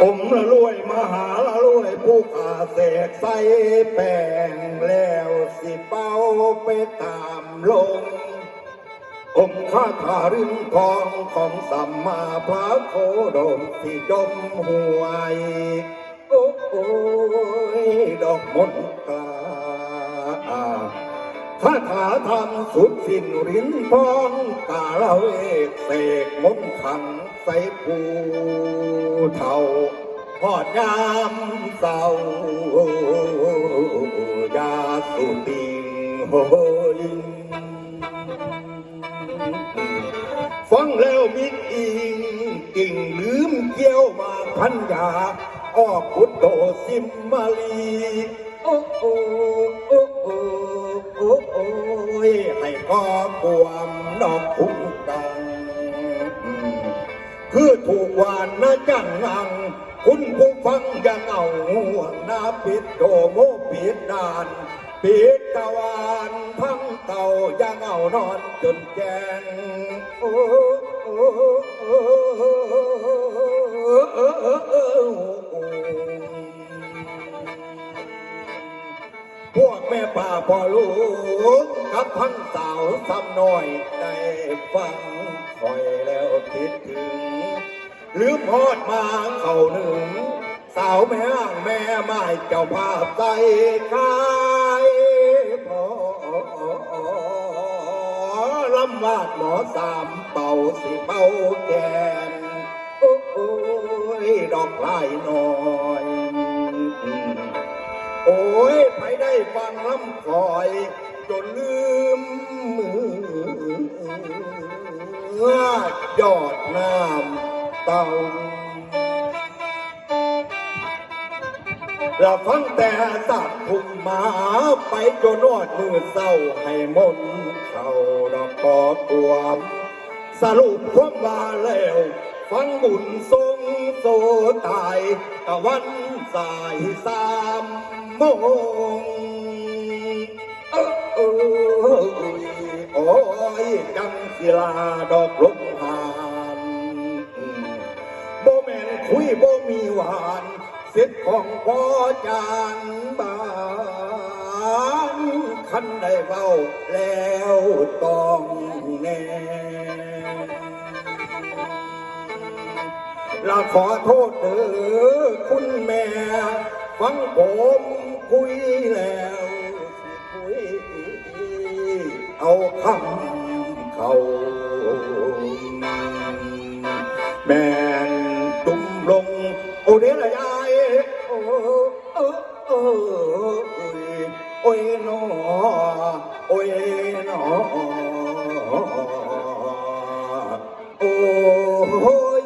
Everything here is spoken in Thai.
ผมละรวยมหาละรวยผู้อาเสกใส่แป้งแล้วสิเป้าไปตามลง ผมข้าทารินทองของสัมมาพระโคดมที่จมหวยโอ้โอ้ยดอกมนตา คาถาธรรมสุดสิ้นรินทองกาลเวกเสกมนต์ขังใส่ผู้เท่าพอดยามเศร้ายาสุติงโหยฟังแล้วมิดอิงกิ่งลืมเกี่ยวมาพันยาอ้อพุทโตสิมมาลี โอ้โอ้โอ้โอ้โอ้โอ้ยให้ก็กวมดอกพุ่งดังคือถูกหวานนะจังงัง คุณผู้ฟังยังเอาห่วงนาปิดโดโมปิดดานปิดตะวันพังเต่ายังเอานอนจนแกงโอ้ พวกแม่ป่าพ่อลูกกับพังสาวซ้ำน้อยได้ฟังคอยแล้วคิดถึงลืมพอดมาเขาหนึ่ง สาวแม่อ้างแม่ไม้เจ้าภาพใจคายพอลำวาดหมอสามเป่าสิเป่าแกนอ้โอ้ยดอกลายน้อย โอ้ยไปได้ฟังลำคอย จนลืมมือยอดน้ำเต่าเราฟังแต่สัตว์พุ่งมาไปจนนอดมือเศร้าให้มนเขาดอกกอตัวมสรุปความว่าแล้วฟังบุญทรงโซตายตะวันสายสาม มงเอ้ยโอ้ยจังศิลาดอกลมหานบ่แม่นคุยบ่มีหวานเสร็จของพ่อจานบานคันได้เว้าแล้วต้องแน่ลาขอโทษเด้อคุณแม่ฟังผม คุยแล้วสิคุยเอาคำเขาแม่นตุ่มลง โอเดลยายโอ้โอ้โอ้โอ้ยโอ้ยนอโอ้ยนอโอ้ย